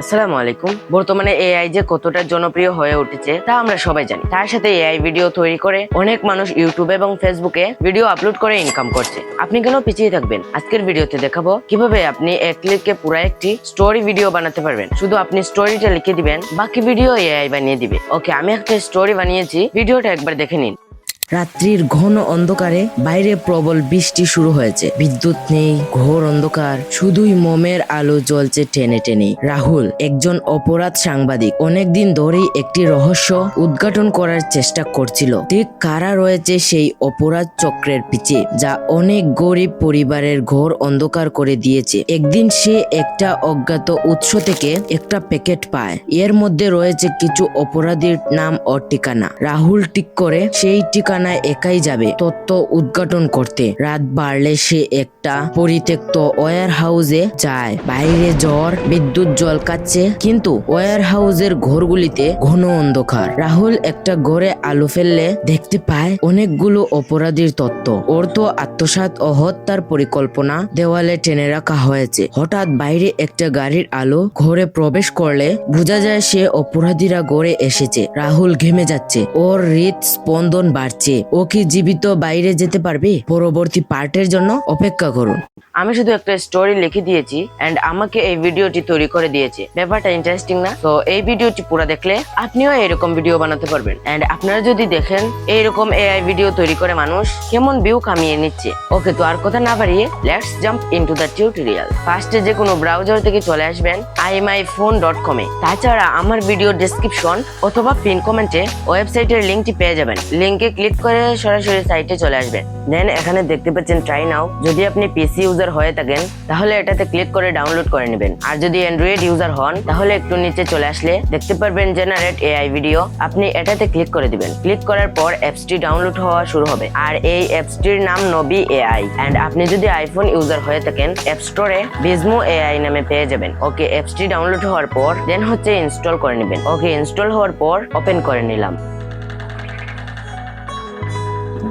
আসসালামু আলাইকুম। বর্তমানে এআই যে কতটা জনপ্রিয় হয়ে উঠেছে, তা আমরা সবাই জানি। তার সাথে এআই ভিডিও তৈরি করে অনেক মানুষ ইউটিউব এবং ফেসবুকে ভিডিও আপলোড করে ইনকাম করছে। আপনি কেন পিছিয়ে থাকবেন? আজকের ভিডিওতে দেখাবো কীভাবে আপনি এক ক্লিকে পুরো একটি স্টোরি ভিডিও বানাতে পারবেন। শুধু আপনি স্টোরিটা লিখে দিবেন, বাকি ভিডিও এআই বানিয়ে দিবে। ওকে আমি একটা স্টোরি বানিয়েছি ভিডিওটা একবার দেখে নিন। রাত্রির ঘন অন্ধকারে বাইরে প্রবল বৃষ্টি শুরু হয়েছে। বিদ্যুৎ নেই, ঘোর অন্ধকার, শুধুই মোমের আলো জ্বলছে টেনে টেনে। রাহুল, একজন অপরাধ সাংবাদিক, অনেকদিন ধরেই একটি রহস্য উদ্ঘাটন করার চেষ্টা করছিল। ঠিক কারা রয়েছে সেই অপরাধ চক্রের পিছে, যা অনেক গরিব পরিবারের ঘোর অন্ধকার করে দিয়েছে। একদিন সে একটা অজ্ঞাত উৎস থেকে একটা প্যাকেট পায়। এর মধ্যে রয়েছে কিছু অপরাধীর নাম ও ঠিকানা। রাহুল ঠিক করে সেই ঠিকানায় একাই যাবে তত্ত্ব উদ্ঘাটন করতে। রাত বাড়লে সে একটা পরিত্যক্ত ওয়ার হাউসে যায়। বাইরে জ্বর, বিদ্যুৎ জল কাচ্ছে কিন্তু ওয়ার হাউসের ঘরগুলিতে ঘন অন্ধকার। রাহুল একটা ঘরে আলো ফেললে দেখতে পায় অনেকগুলো অপরাধীর তত্ত্ব। ওর তো আত্মসাৎ ও হত্যার পরিকল্পনা দেওয়ালে টেনে রাখা হয়েছে। হঠাৎ বাইরে একটা গাড়ির আলো ঘরে প্রবেশ করলে বোঝা যায় সে অপরাধীরা গড়ে এসেছে। রাহুল ঘেমে যাচ্ছে। ওর হৃদ স্পন্দন বাড়ছে। ও কি জীবিত বাইরে যেতে পারবে? পরবর্তী পার্টের জন্য অপেক্ষা করুন। আমি শুধু একটা স্টোরি লিখে দিয়েছি এন্ড আমাকে এই ভিডিওটি তৈরি করে দিয়েছে। ব্যাপারটা ইন্টারেস্টিং না? তো এই ভিডিওটি পুরো দেখলে আপনিও এরকম ভিডিও বানাতে পারবেন। এন্ড আপনারা যদি দেখেন এইরকম এআই ভিডিও তৈরি করে মানুষ, কেমন ভিউ কামিয়ে নিচ্ছে। ওকে, তো আর কথা না বাড়িয়ে let's jump into the tutorial ফার্স্টে যে কোনো ব্রাউজার থেকে চলে আসবেন ডট কমে তাছাড়া আমার ভিডিও ডেসক্রিপশন অথবা পিন কমেন্টে ওয়েবসাইটের লিঙ্কটি পেয়ে যাবেন। লিঙ্কে ক্লিক করে সরাসরি সাইটে চলে আসবেন দেন এখানে দেখতে পাচ্ছেন ট্রাই নাও যদি আপনি পিসি ইউজার হয়ে থাকেন, তাহলে এটাতে ক্লিক করে ডাউনলোড করে নেবেন। আর যদি অ্যান্ড্রয়েড ইউজার হন, তাহলে একটু নিচে চলে আসলে দেখতে পারবেন জেনারেট এআই ভিডিও আপনি এটাতে ক্লিক করে দিবেন। ক্লিক করার পর অ্যাপসটি ডাউনলোড হওয়া শুরু হবে। আর এই অ্যাপসটির নাম নবি এআই এন্ড আপনি যদি আইফোন ইউজার হয়ে থাকেন অ্যাপ স্টোরে বিজমো এআই নামে পেয়ে যাবেন। ওকে অ্যাপসটি ডাউনলোড হওয়ার পর দেন হচ্ছে ইনস্টল করে নেবেন। ওকে ইনস্টল হওয়ার পর ওপেন করে নিলাম।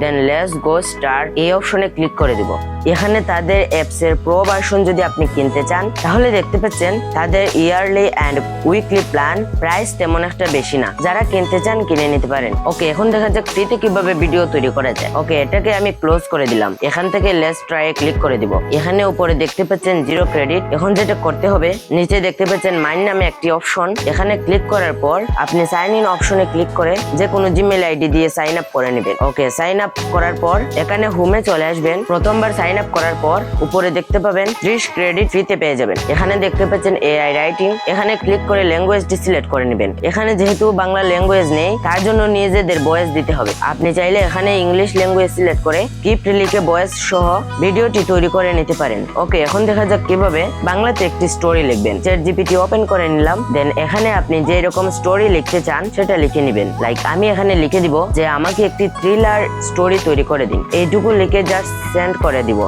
দেন লেটস গো স্টার্ট এই অপশনে ক্লিক করে দিব। এখানে তাদের অ্যাপস এর প্রো ভার্সন যদি আপনি কিনতে চান, তাহলে দেখতে পাচ্ছেন তাদের yearly and weekly plan price তেমন একটা বেশি না। যারা কিনতে চান কিনে নিতে পারেন। ওকে এখন দেখা যাক ফ্রিতে কীভাবে ভিডিও তৈরি করা যায়। ওকে এটাকে আমি ক্লোজ করে দিলাম। এখান থেকে লেস ট্রাই ক্লিক করে দিব। এখানে উপরে দেখতে পাচ্ছেন জিরো ক্রেডিট এখন যেটা করতে হবে, নিচে দেখতে পাচ্ছেন মাইন নামে একটি অপশন এখানে ক্লিক করার পর আপনি সাইন ইন অপশনে ক্লিক করে যে কোনো জিমেল আইডি দিয়ে সাইন আপ করে নেবেন। ওকে সাইন আপ করার পর এখানে হোমে চলে আসবেন। প্রথমবার সাইন আপ করার পর উপরে দেখতে পাবেন ত্রিশ ক্রেডিট ফ্রিতে পেয়ে যাবেন। এখানে দেখতে পাচ্ছেন এআই রাইটিং এখানে ক্লিক করে ল্যাঙ্গুয়েজটি সিলেক্ট করে নেবেন। এখানে যেহেতু বাংলা ল্যাঙ্গুয়েজ নেই, তার জন্য নিজেদের ভয়েস দিতে হবে। আপনি চাইলে এখানে ইংলিশ ল্যাঙ্গুয়েজ সিলেক্ট করে কিপ্ট লিখে ভয়েস সহ ভিডিওটি তৈরি করে নিতে পারেন। ওকে, এখন দেখা যাক কীভাবে বাংলাতে একটি স্টোরি লিখবেন। চ্যাট জিপিটি ওপেন করে নিলাম দেন এখানে আপনি যে রকম স্টোরি লিখতে চান, সেটা লিখে নেবেন। লাইক আমি এখানে লিখে দিব যে, আমাকে একটি থ্রিলার স্টোরি তৈরি করে দিন। এইটুকু লিখে জাস্ট সেন্ড করে দিব।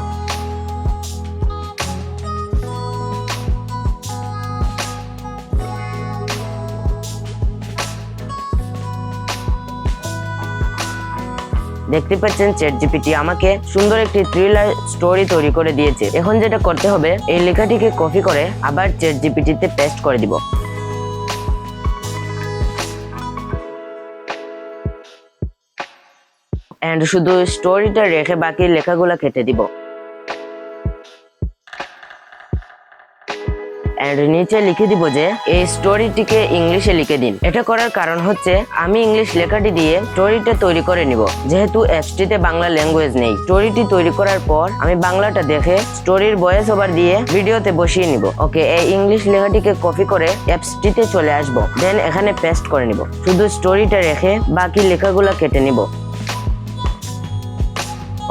দেখতে পাচ্ছেন চ্যাট জিপিটি আমাকে সুন্দর একটি থ্রিলার স্টোরি তৈরি করে দিয়েছে। এখন যেটা করতে হবে, এই লেখাটিকে কপি করে আবার চ্যাট জিপিটিতে পেস্ট করে দিব। অ্যান্ড শুধু স্টোরিটা রেখে বাকি লেখাগুলো কেটে দিব। এন্ড নিচে লিখে দিব যে, এই স্টোরিটিকে ইংলিশে লিখে দিন। এটা করার কারণ হচ্ছে, আমি ইংলিশ লেখাটি দিয়ে স্টোরিটা তৈরি করে নিব। যেহেতু অ্যাপসটিতে বাংলা ল্যাঙ্গুয়েজ নেই। স্টোরিটি তৈরি করার পর, আমি বাংলাটা দেখে স্টোরির ভয়েস ওভার দিয়ে ভিডিওতে বসিয়ে নিব। ওকে, এই ইংলিশ লেখাটিকে কপি করে অ্যাপসটিতে চলে আসব। দেন এখানে পেস্ট করে নিব। শুধু স্টোরিটা রেখে বাকি লেখাগুলো কেটে নিব।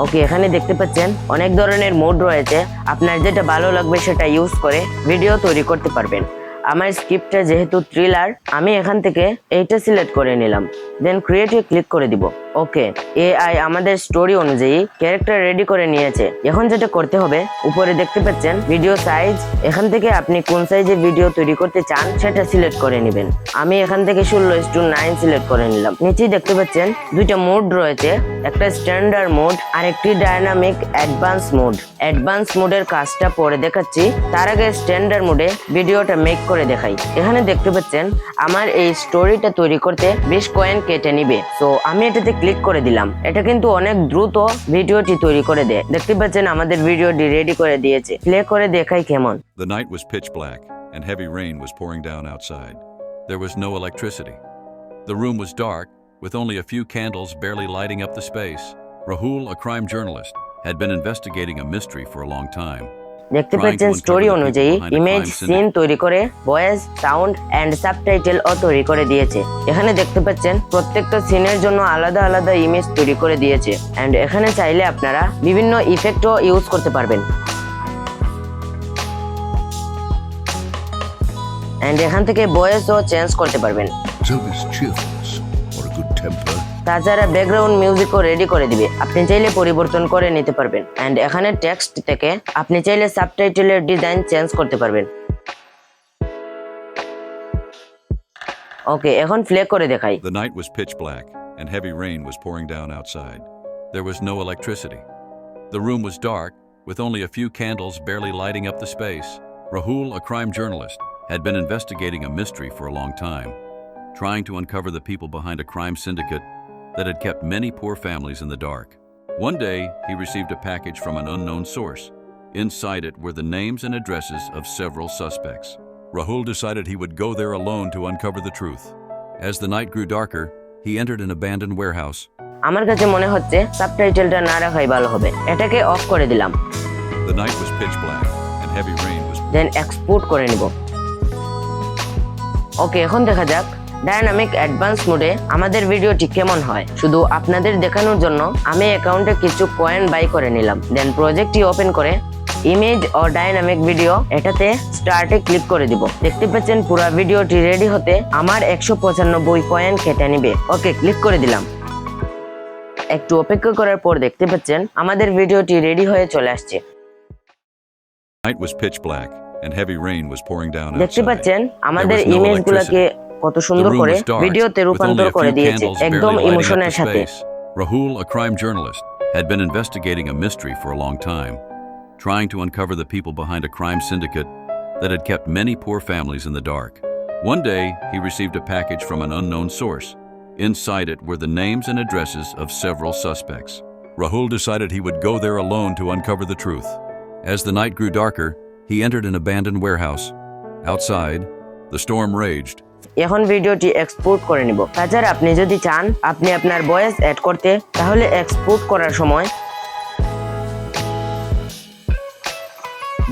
ওকে এখানে দেখতে পাচ্ছেন অনেক ধরনের মোড রয়েছে। আপনার যেটা ভালো লাগবে সেটা ইউজ করে ভিডিও তৈরি করতে পারবেন। আমার স্ক্রিপ্টটা যেহেতু থ্রিলার আমি এখান থেকে এইটা সিলেক্ট করে নিলাম। দেন ক্রিয়েটে ক্লিক করে দিব। ওকে এআই আমাদের স্টোরি অনুযায়ী ক্যারেক্টার রেডি করে নিয়েছে। এখন যেটা করতে হবে, উপরে দেখতে পাচ্ছেন ভিডিও সাইজ এখান থেকে আপনি কোন সাইজের ভিডিও তৈরি করতে চান সেটা সিলেক্ট করে নেবেন। আমি এখান থেকে ষোলো টু নাইন সিলেক্ট করে নিলাম। নিচেই দেখতে পাচ্ছেন, দুইটা মোড রয়েছে, একটা স্ট্যান্ডার্ড মোড আর একটি ডায়নামিক অ্যাডভান্স মোড অ্যাডভান্স মোডের কাজটা পরে দেখাচ্ছি, তার আগে স্ট্যান্ডার্ড মোডে ভিডিওটা মেক করে দেখাই। এখানে দেখতে পাচ্ছেন, আমার এই স্টোরিটা তৈরি করতে বেশ কয়েন কেটে নিবে। তো আমি এটাতে ক্লিক করে দিলাম এটা কিন্তু অনেক দ্রুত ভিডিওটি তৈরি করে দেয় দেখতে পাচ্ছেন আমাদের ভিডিওটি রেডি করে দিয়েছে প্লে করে দেখাই কেমন The night was pitch black, and heavy rain was pouring down outside. There was no electricity. The room was dark, with only a few candles barely lighting up the space. Rahul, a crime journalist, had been investigating a mystery for a long time. দেখতে পাচ্ছেন story অনুযায়ী image scene তৈরি করে voice sound and subtitle ও তৈরি করে দিয়েছে। এখানে দেখতে পাচ্ছেন প্রত্যেকটা সিনের জন্য আলাদা আলাদা ইমেজ তৈরি করে দিয়েছে। এন্ড এখানে চাইলে আপনারা বিভিন্ন ইফেক্টও ইউজ করতে পারবেন। এন্ড এখান থেকে ভয়েসও চেঞ্জ করতে পারবেন। So this cheerfulness or a good temper তাছাড়া ব্যাকগ্রাউন্ড মিউজিকও রেডি করে দিবে আপনি চাইলে পরিবর্তন করে নিতে পারবেন এন্ড এখানে টেক্সট থেকে আপনি চাইলে সাবটাইটেলের ডিজাইন চেঞ্জ করতে পারবেন ওকে এখন প্লে করে দেখাই The night was pitch black, and heavy rain was pouring down outside. There was no electricity. The room was dark, with only a few candles barely lighting up the space. Rahul, a crime journalist, had been investigating a mystery for a long time, trying to uncover the people behind a crime syndicate that had kept many poor families in the dark. One day, he received a package from an unknown source. Inside it were the names and addresses of several suspects. Rahul decided he would go there alone to uncover the truth. As the night grew darker, he entered an abandoned warehouse. আমার কাছে মনে হচ্ছে সাবটাইটেলটা না রাখাই ভালো হবে এটাকে of করে দিলাম The night was pitch black, and heavy rain was then export করে নিব ওকে এখন দেখা যাক ডায়নামিক অ্যাডভান্স মোডে আমাদের ভিডিওটি কেমন হয়? শুধু আপনাদের দেখানোর জন্য আমি অ্যাকাউন্টে কিছু কয়েন বাই করে নিলাম। দেন প্রজেক্টটি ওপেন করে ইমেজ ও ডাইনামিক ভিডিও এটাতে স্টার্টে ক্লিক করে দিব। দেখতে পাচ্ছেন পুরো ভিডিওটি রেডি হতে আমার একশো পঁচানব্বই কয়েন কেটে নিবে। ওকে ক্লিক করে দিলাম। একটু অপেক্ষা করার পর দেখতে পাচ্ছেন আমাদের ভিডিওটি রেডি হয়ে চলে আসছে। Night was pitch black, and heavy rain was pouring down দেখতে পাচ্ছেন আমাদের no ইমেজগুলোকে কত The সুন্দর room করে was dark, ভিডিওতে with রূপান্তর only a করে few দিয়েছে candles একদম barely lighting up ইমোশনের the সাথে space. Rahul, a crime journalist, had been investigating a mystery for a long time, trying to uncover the people behind a crime syndicate that had kept many poor families in the dark. One day, he received a package from an unknown source. Inside it were the names and addresses of several suspects. Rahul decided he would go there alone to uncover the truth. As the night grew darker, he entered an abandoned warehouse. Outside, the storm raged, এখন ভিডিওটি export করে নিব। তাছাড়া আপনি যদি চান, আপনি আপনার ভয়েস অ্যাড করতে, তাহলে এক্সপোর্ট করার সময়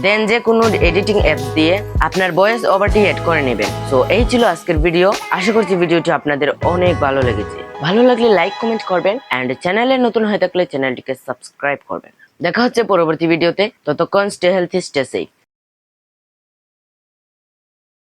দেন যে কোনো এডিটিং অ্যাপস দিয়ে আপনার ভয়েস ওভারটি অ্যাড করে নেবেন। সো এই ছিল আজকের ভিডিও আশা করছি ভিডিওটি আপনাদের অনেক ভালো লেগেছে। ভালো লাগলে লাইক কমেন্ট করবেন অ্যান্ড চ্যানেলে নতুন হয়ে থাকলে চ্যানেলটিকে সাবস্ক্রাইব করবেন। দেখা হচ্ছে পরবর্তী ভিডিওতে ততক্ষণ স্টে হেলথি স্টে সেফ